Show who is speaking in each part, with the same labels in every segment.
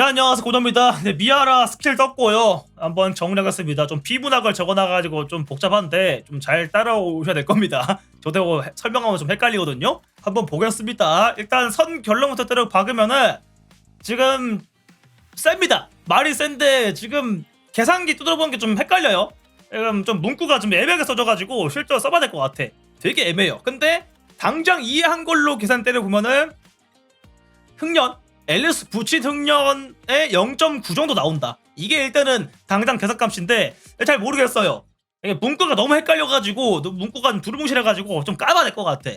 Speaker 1: 네 안녕하세요. 고정입니다. 네 미아라 스킬 떴고요. 한번 정리하겠습니다. 좀 비문학을 적어놔가지고 좀 복잡한데 좀 잘 따라오셔야 될 겁니다. 저도 해- 설명하면 좀 헷갈리거든요. 한번 보겠습니다. 일단 선 결론부터 때려 박으면은 지금 셉니다. 말이 센데 지금 계산기 두드려보는 게 좀 헷갈려요. 지금 좀 문구가 좀 애매하게 써져가지고 실제로 써봐야 될 것 같아. 되게 애매해요. 근데 당장 이해한 걸로 계산 때려 보면은 흑년 앨리스 붙인 흑년의 0.9 정도 나온다. 이게 일단은 당장 계산값인데 잘 모르겠어요. 문구가 너무 헷갈려가지고 문구가 좀 두루뭉실해가지고 좀 까봐야 될 것 같아.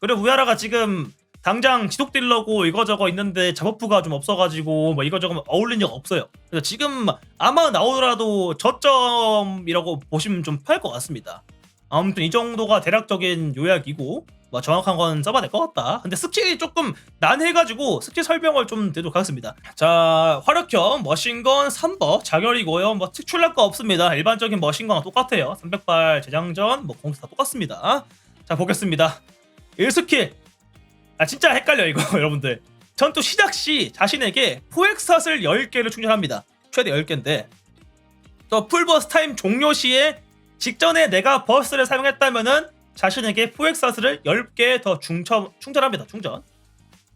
Speaker 1: 그리고 우야라가 지금 당장 지속 딜러고 이거저거 있는데 잡버프가 좀 없어가지고 뭐 이거저거 어울린 적 없어요. 그래서 지금 아마 나오더라도 저점이라고 보시면 좀 편할 것 같습니다. 아무튼 이 정도가 대략적인 요약이고 뭐 정확한 건 써봐야 될 것 같다. 근데 스킬이 조금 난해가지고 스킬 설명을 좀 드리도록 하겠습니다. 자, 화력형 머신건 3버 자결이고요. 뭐 특출날 거 없습니다. 일반적인 머신건과 똑같아요. 300발 재장전 뭐 공수 다 똑같습니다. 자, 보겠습니다. 1스킬. 아 진짜 헷갈려 이거 여러분들. 전투 시작 시 자신에게 포획샷을 10개를 충전합니다. 최대 10개인데 또 풀버스 타임 종료 시에 직전에 내가 버스를 사용했다면은 자신에게 포획사슬을 10개 더 중첩, 충전합니다. 충전.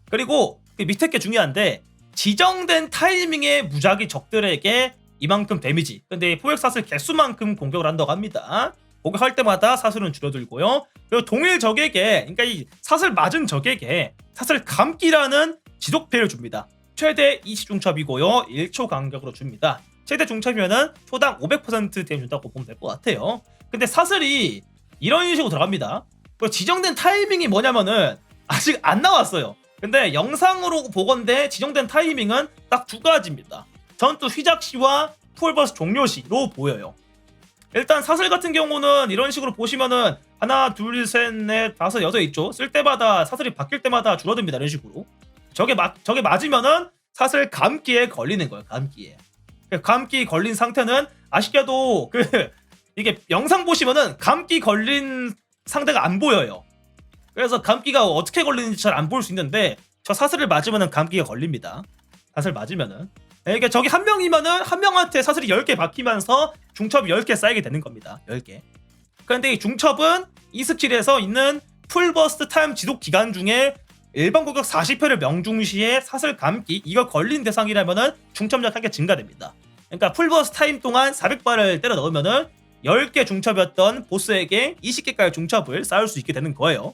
Speaker 1: 그리고 그 밑에 게 중요한데 지정된 타이밍에 무작위 적들에게 이만큼 데미지. 근데 이 포획사슬 개수만큼 공격을 한다고 합니다. 공격할 때마다 사슬은 줄어들고요. 그리고 동일 적에게, 그러니까 이 사슬 맞은 적에게 사슬 감기라는 지속 피해를 줍니다. 최대 20 중첩이고요. 1초 간격으로 줍니다. 최대 중첩이면은 초당 500% 데미지 준다고 보면 될 것 같아요. 근데 사슬이 이런 식으로 들어갑니다. 그리고 지정된 타이밍이 뭐냐면은 아직 안 나왔어요. 근데 영상으로 보건데 지정된 타이밍은 딱 두 가지입니다. 전투 시작 시와 풀버스 종료 시로 보여요. 일단 사슬 같은 경우는 이런 식으로 보시면은 하나, 둘, 셋, 넷, 다섯, 여섯 있죠. 쓸 때마다 사슬이 바뀔 때마다 줄어듭니다. 이런 식으로. 저게 맞 저게 맞으면은 사슬 감기에 걸리는 거예요. 감기에. 그 감기 걸린 상태는 아쉽게도 그 이게 영상 보시면은 감기 걸린 상대가 안 보여요. 그래서 감기가 어떻게 걸리는지 잘 안 볼 수 있는데 저 사슬을 맞으면은 감기가 걸립니다. 사슬 맞으면은. 네, 이게 저기 한 명이면은 한 명한테 사슬이 10개 박히면서 중첩이 10개 쌓이게 되는 겁니다. 10개. 그런데 이 중첩은 이 스킬에서 있는 풀버스트 타임 지속 기간 중에 일반 공격 40회를 명중시에 사슬 감기 이거 걸린 대상이라면은 중첩력 한 개 증가됩니다. 그러니까 풀버스트 타임 동안 400발을 때려 넣으면은 10개 중첩이었던 보스에게 20개까지 중첩을 쌓을 수 있게 되는 거예요.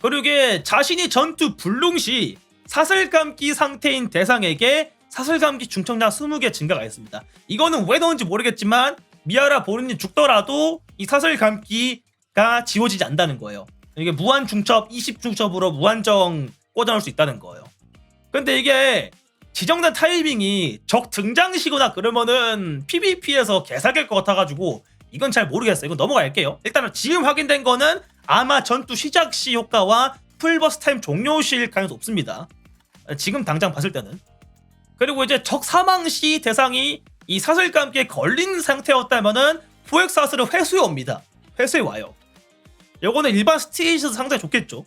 Speaker 1: 그리고 이게 자신이 전투 불능 시 사슬 감기 상태인 대상에게 사슬 감기 중첩량 20개 증가가 있습니다. 이거는 왜 넣은지 모르겠지만 미아라 본인이 죽더라도 이 사슬 감기가 지워지지 않는다는 거예요. 이게 무한 중첩 20 중첩으로 무한정 꽂아놓을 수 있다는 거예요. 근데 이게 지정된 타이밍이 적 등장시거나 그러면은 PVP에서 개사길 것 같아가지고 이건 잘 모르겠어요. 이건 넘어갈게요. 일단은 지금 확인된 거는 아마 전투 시작 시 효과와 풀버스 타임 종료 시일 가능성이 없습니다. 지금 당장 봤을 때는. 그리고 이제 적 사망 시 대상이 이 사슬 감기에 걸린 상태였다면은 포획 사슬을 회수해 옵니다. 회수해 와요. 요거는 일반 스테이지에서 상당히 좋겠죠.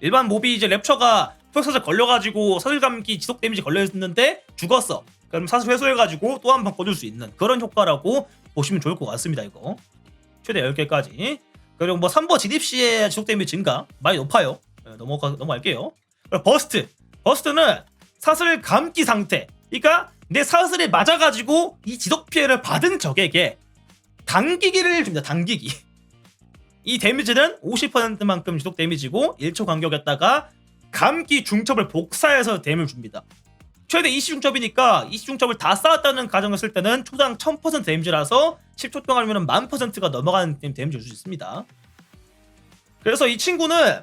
Speaker 1: 일반 몹이 이제 랩처가 포획 사슬 걸려가지고 사슬 감기 지속 데미지 걸려있는데 죽었어. 그럼 사슬 회수해가지고 또 한번 꺼줄 수 있는 그런 효과라고 보시면 좋을 것 같습니다. 이거 최대 10개까지. 그리고 뭐 3버 진입 시에 지속 데미지 증가 많이 높아요. 네, 넘어가 넘어갈게요. 그리고 버스트. 버스트는 사슬 감기 상태. 그러니까 내 사슬에 맞아가지고 이 지속 피해를 받은 적에게 당기기를 줍니다. 당기기. 이 데미지는 50%만큼 지속 데미지고 1초 간격이었다가 감기 중첩을 복사해서 데미를 줍니다. 최대 20중첩이니까 20중첩을 다 쌓았다는 가정을 쓸 때는 초당 1000% 데미지라서 10초 동안이면 1000%가 넘어가는 데미지를 줄수 있습니다. 그래서 이 친구는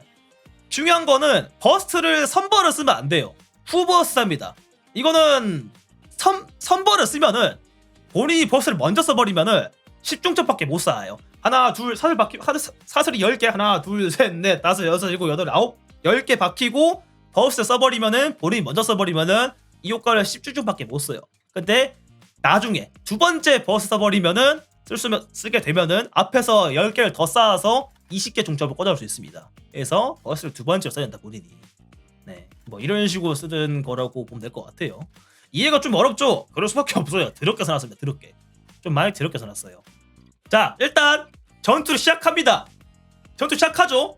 Speaker 1: 중요한 거는 버스트를 선버를 쓰면 안 돼요. 후버스트입니다. 이거는 선, 선버를 쓰면은 본인이 버스를 먼저 써버리면은 10중첩밖에 못 쌓아요. 하나, 둘, 사슬 사슬, 사슬이 10개, 하나, 둘, 셋, 넷, 다섯, 여섯, 일곱, 여덟, 아홉, 10개 박히고 버스 써버리면은 본인이 먼저 써버리면은 이 효과를 10주 중밖에 못 써요. 근데 나중에 두 번째 버스 써버리면은 쓸 수, 쓰게 되면은 앞에서 10개를 더 쌓아서 20개 중첩을 꽂아줄 수 있습니다. 그래서 버스를 두 번째로 써야 된다 본인이. 네, 뭐 이런 식으로 쓰는 거라고 보면 될 것 같아요. 이해가 좀 어렵죠? 그럴 수밖에 없어요. 더럽게 써놨습니다. 더럽게. 좀 많이 더럽게 써놨어요. 자, 일단 전투를 시작합니다. 전투 시작하죠.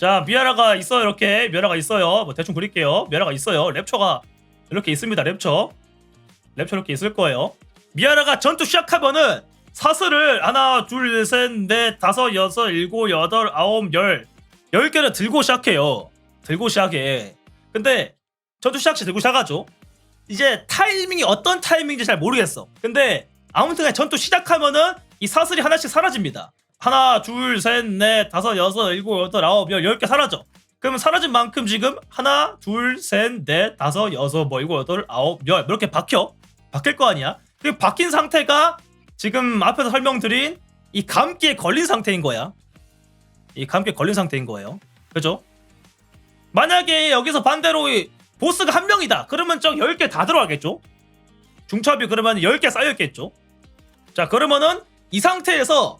Speaker 1: 자, 미아라가 있어요. 이렇게 미아라가 있어요. 뭐 대충 그릴게요. 미아라가 있어요. 랩처가 이렇게 있습니다. 랩처. 랩처 이렇게 있을 거예요. 미아라가 전투 시작하면은 사슬을 하나, 둘, 셋, 넷, 다섯, 여섯, 일곱, 여덟, 아홉, 열, 열 개를 들고 시작해요. 들고 시작해. 근데 전투 시작 시 들고 시작하죠. 이제 타이밍이 어떤 타이밍인지 잘 모르겠어. 근데 아무튼 전투 시작하면은 이 사슬이 하나씩 사라집니다. 하나, 둘, 셋, 넷, 다섯, 여섯, 일곱, 여덟, 아홉, 열, 열 개 사라져. 그러면 사라진 만큼 지금 하나, 둘, 셋, 넷, 다섯, 여섯, 뭐 일곱, 여덟, 아홉, 열 이렇게 박혀. 바뀔 거 아니야. 그 바뀐 상태가 지금 앞에서 설명드린 이 감기에 걸린 상태인 거야. 이 감기에 걸린 상태인 거예요. 그죠? 만약에 여기서 반대로 이 보스가 한 명이다. 그러면 저 10개 다 들어가겠죠? 중첩이 그러면 10개 쌓였겠죠? 자, 그러면은 이 상태에서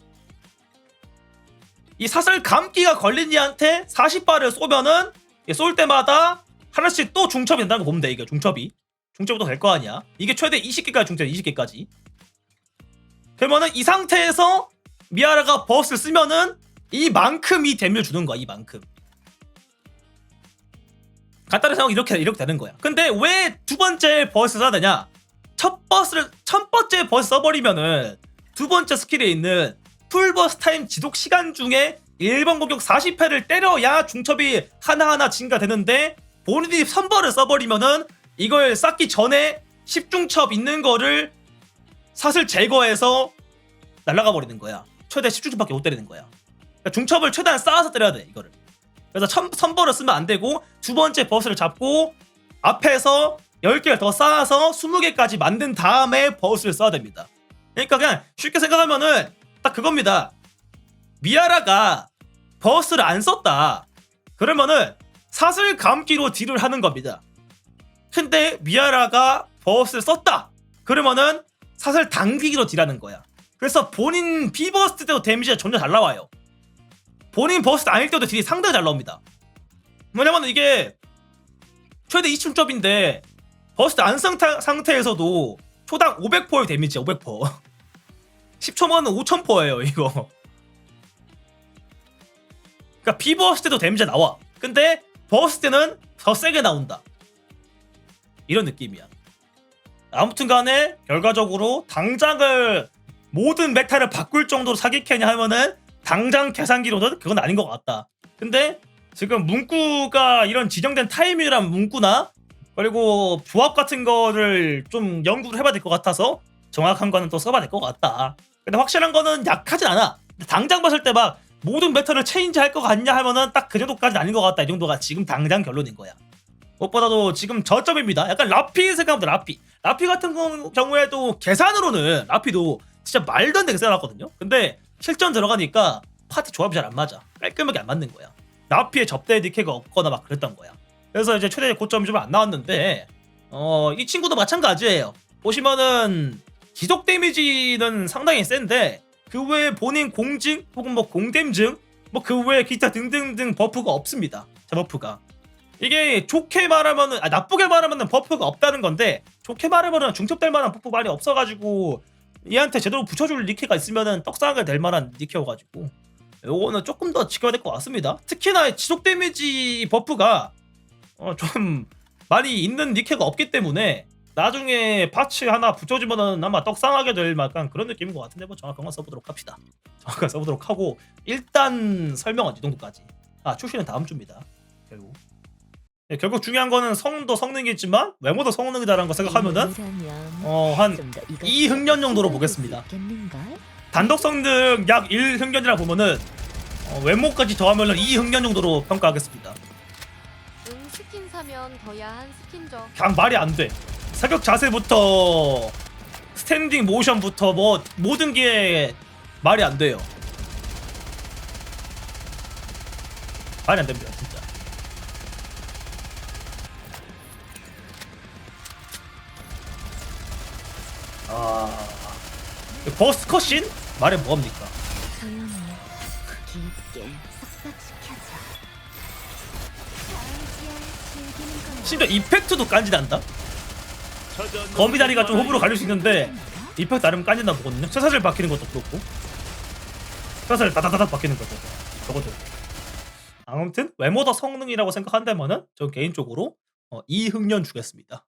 Speaker 1: 이 사슬 감기가 걸린 이한테 40발을 쏘면은 이쏠 때마다 하나씩 또 중첩이 된다는 거 보면 돼, 이게 중첩이. 중첩도 될거 아니야. 이게 최대 20개까지 중첩, 20개까지. 그러면은 이 상태에서 미아라가 버스를 쓰면은 이만큼 이 데미를 주는 거야, 이만큼. 간단히 생각 이렇게 이렇게 되는 거야. 근데 왜 두 번째 버스 써야 되냐? 첫 버스를 첫 번째 버스 써버리면은 두 번째 스킬에 있는 풀 버스 타임 지속 시간 중에 1번 공격 40회를 때려야 중첩이 하나하나 증가되는데 본인이 선벌을 써버리면은 이걸 쌓기 전에 10중첩 있는 거를 사슬 제거해서 날아가 버리는 거야. 최대 10중첩밖에 못 때리는 거야. 그러니까 중첩을 최대한 쌓아서 때려야 돼 이거를. 그래서 천, 선벌을 쓰면 안 되고 두 번째 버스를 잡고 앞에서 10개를 더 쌓아서 20개까지 만든 다음에 버스를 써야 됩니다. 그러니까 그냥 쉽게 생각하면은 딱 그겁니다. 미아라가 버스를 안 썼다. 그러면은 사슬 감기로 딜을 하는 겁니다. 근데 미아라가 버스를 썼다. 그러면은 사슬 당기기로 딜하는 거야. 그래서 본인 비버스트 때도 데미지가 전혀 잘 나와요. 본인 버스트 아닐 때도 딜이 상당히 잘 나옵니다. 왜냐면 이게 최대 20점인데 버스트 안 상태, 상태에서도 초당 500%의 데미지야 500% 10초만은 5000%예요 이거 그러니까 비버스트 때도 데미지가 나와 근데 버스트 때는 더 세게 나온다 이런 느낌이야 아무튼 간에 결과적으로 당장을 모든 메타를 바꿀 정도로 사기캐냐 하면은 당장 계산기로는 그건 아닌 것 같다. 근데 지금 문구가 이런 지정된 타이밍이란 문구나 그리고 조합 같은 거를 좀 연구를 해봐야 될 것 같아서 정확한 거는 또 써봐야 될 것 같다. 근데 확실한 거는 약하진 않아. 당장 봤을 때 막 모든 메타를 체인지 할 것 같냐 하면은 딱 그 정도까지는 아닌 것 같다. 이 정도가 지금 당장 결론인 거야. 무엇보다도 지금 저점입니다. 약간 라피 생각합니다. 라피. 라피 같은 경- 경우에도 계산으로는 라피도 진짜 말도 안 되게 세놨거든요. 근데 실전 들어가니까 파티 조합이 잘 안 맞아. 깔끔하게 안 맞는 거야. 라피에 접대 디케가 없거나 막 그랬던 거야. 그래서 이제 최대 고점이 좀 안 나왔는데 어, 이 친구도 마찬가지예요. 보시면은 지속 데미지는 상당히 센데 그 외에 본인 공증 혹은 뭐 공댐증 뭐 그 외에 기타 등등등 버프가 없습니다. 자 버프가 이게 좋게 말하면은 아 나쁘게 말하면은 버프가 없다는 건데 좋게 말하면은 중첩될 만한 버프 많이 없어가지고 얘한테 제대로 붙여줄 니케가 있으면은 떡상하게 될 만한 니케여가지고 요거는 조금 더 지켜야 될 것 같습니다. 특히나 지속 데미지 버프가 어, 좀 많이 있는 니케가 없기 때문에 나중에 파츠 하나 붙여주면은 아마 떡상하게 될 약간 그런 느낌인 것 같은데 뭐 정확한 건 써보도록 합시다. 정확한 써보도록 하고 일단 설명은 이 정도까지. 아 출시는 다음 주입니다. 결국. 네, 결국 중요한 거는 성도 성능이지만 외모도 성능이다라는 거 생각하면은 어한 이 흥년 정도로 보겠습니다. 단독 성능 약 1흥년이라 보면은 어, 외모까지 더하면은 2흥년 정도로 평가하겠습니다.
Speaker 2: 응 스킨 사면 더 야한 스킨죠.
Speaker 1: 그냥 말이 안 돼. 사격 자세부터 스탠딩 모션부터 뭐 모든 게 말이 안 돼요. 말이 안 됩니다, 진짜. 아, 버스 컷신 말해 뭐합니까?
Speaker 3: 조용히 깊게 싹싹 시켜줘.
Speaker 1: 심지어 이펙트도 깐지난다. 거미 다리가 좀 호불호 갈릴 수 있는데 이펙트 나름 깐진다 보거든요. 쇠사슬 박히는 것도 그렇고 쇠사슬 다다다닥 박히는 것도 저것도 아무튼 외모더 성능이라고 생각한다면은 저 개인적으로 어, 이흥년 주겠습니다.